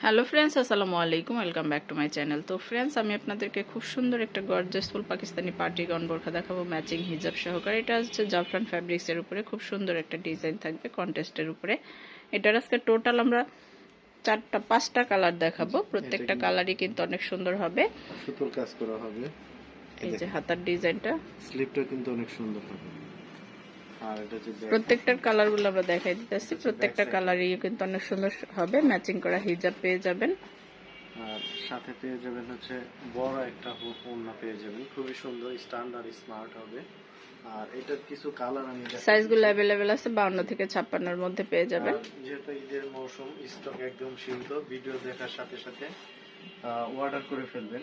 Hello friends আসসালামু আলাইকুম welcome back to my channel. তো ফ্রেন্ডস আমি আপনাদেরকে খুব সুন্দর একটা গর্জাসফুল পাকিস্তানি পার্টি গন বোরখা দেখাবো ম্যাচিং হিজাব সহকারে। এটা হচ্ছে জাফরান ফ্যাব্রিক্সের উপরে খুব সুন্দর একটা ডিজাইন থাকবে কন্টেস্টের উপরে। এটার আজকে টোটাল আমরা চারটা পাঁচটা কালার দেখাবো। প্রত্যেকটা কালারই কিন্তু অনেক সুন্দর হবে। সুতোর কাজ করা হবে। এই যে হাতার ডিজাইনটা স্লিপটা কিন্তু অনেক সুন্দর হবে আর এটা হচ্ছে back- প্রত্যেকটার কালারগুলো আমরা দেখাই দিতেছি। প্রত্যেকটা কালারই কিন্তু অনেক সুন্দর হবে। ম্যাচিং করা হিজাব পেয়ে যাবেন। আর সাথে পেয়ে যাবেন হচ্ছে বড় একটা ওড়না পেয়ে যাবেন। খুবই সুন্দর স্ট্যান্ডার্ড স্মার্ট হবে। আর এটার কিছু কালার আমি সাইজগুলো অ্যাভেলেবেল আছে বাউন্ন থেকে ছাপ্পান্নর মধ্যে পেয়ে যাবেন। যেহেতু ঈদের মৌসুম স্টক একদম সীমিত ভিডিও দেখার সাথে সাথে অর্ডার করে ফেলবেন।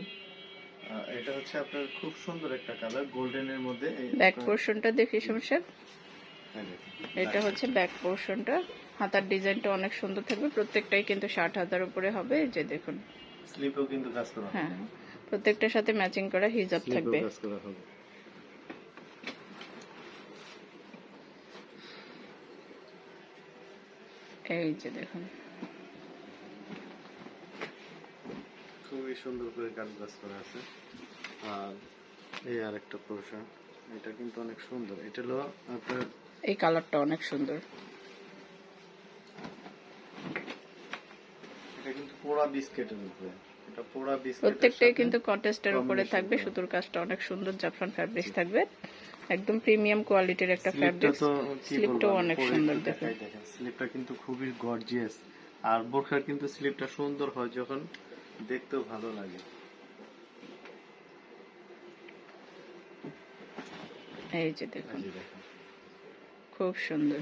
এটা হচ্ছে আপনার খুব সুন্দর একটা কালার গোল্ডেনের মধ্যে। ব্যাক পোর্শনটা দেখি সমস্যা। এটা হচ্ছে ব্যাক পোর্শনটা হাতার ডিজাইনটা অনেক সুন্দর থাকবে। প্রত্যেকটাই কিন্তু ষাট হাজার উপরে হবে। যে দেখুন। স্লিপেও কিন্তু কাজ করা হ্যাঁ প্রত্যেকটার সাথে ম্যাচিং করা হিজাব থাকবে। কাজ করা হবে। এই যে দেখুন। খুবই সুন্দর করে কাজ কাজ করা আছে। আর এই আর একটা পোর্শন এটা কিন্তু অনেক সুন্দর। এটা হলো আপনার এই কালারটা অনেক সুন্দর। প্রত্যেকটাই কিন্তু কন্টেস্টের উপরে থাকবে। সুতোর কাজটা অনেক সুন্দর জাফরান ফ্যাব্রিক্স থাকবে। একদম প্রিমিয়াম কোয়ালিটির একটা ফ্যাব্রিক্স স্লিপটাও অনেক সুন্দর দেখুন। স্লিপটা কিন্তু খুবই গর্জিয়াস আর বোরখার কিন্তু স্লিপটা সুন্দর হয় যখন দেখতেও ভালো লাগে। এই যে দেখেন। খুব সুন্দর।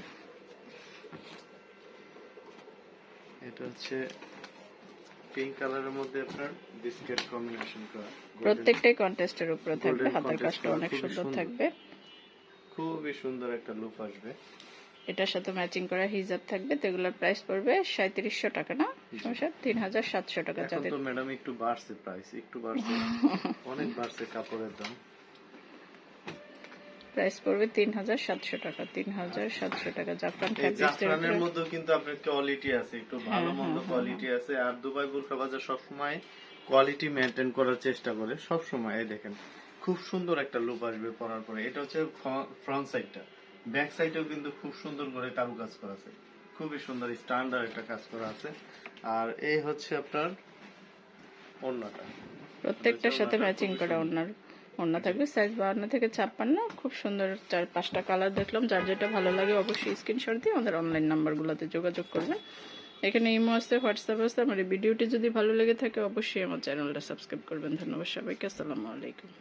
এটা হচ্ছে পিঙ্ক কালারের মধ্যে আপনার বিস্কেট কম্বিনেশন করা প্রত্যেকটাই কন্টেস্টের উপরে থাকবে হাতের কাজটা অনেক সুন্দর। থাকবে। খুবই সুন্দর একটা লুক আসবে। এটার সাথে ম্যাচিং করা হিজাব থাকবে তো এগুলোর প্রাইস পড়বে সাঁত্রিশশো টাকা না? সমস্যা? তিন হাজার সাতশো টাকা যাদের ম্যাডাম একটু বাড়ছে প্রাইস একটু বাড়ছে। অনেক বাড়ছে কাপড়ের দাম। প্রাইস পড়বে তিন হাজার সাতশো টাকা তিন হাজার সাতশো টাকা জাফরান জাফরানের মধ্যে কিন্তু আপনার কোয়ালিটি আছে একটু ভালো হ্যাঁ, মন্দ হ্যাঁ, কোয়ালিটি আছে। আর দুবাই বোরখা বাজার সবসময় কোয়ালিটি মেনটেন করার চেষ্টা করে সব সময় এই দেখেন। খুব সুন্দর একটা লুক আসবে পরার পরে। এটা হচ্ছে ফ্রন্ট সাইডটা ব্যাক সাইডেও কিন্তু খুব সুন্দর করে কারুকাজ করা আছে। খুবই সুন্দর স্ট্যান্ডার্ড একটা কাজ করা আছে। আর এই হচ্ছে আপনার অন্যটা প্রত্যেকটার সাথে ম্যাচিং করা ওনার ওড়না থাকবে সাইজ বাহান্ন থেকে ছাপ্পান্ন। খুব সুন্দর চার পাঁচটা কালার দেখলাম। যার যেটা ভালো লাগে অবশ্যই স্ক্রিনশট দিয়ে আমাদের অনলাইন নাম্বারগুলোতে যোগাযোগ করবেন। এখানে ইমো আসতে হোয়াটসঅ্যাপ আসতে আমার এই ভিডিওটি যদি ভালো লেগে থাকে, অবশ্যই আমার চ্যানেলটা সাবস্ক্রাইব করবেন। ধন্যবাদ সবাইকে। আসসালামু আলাইকুম।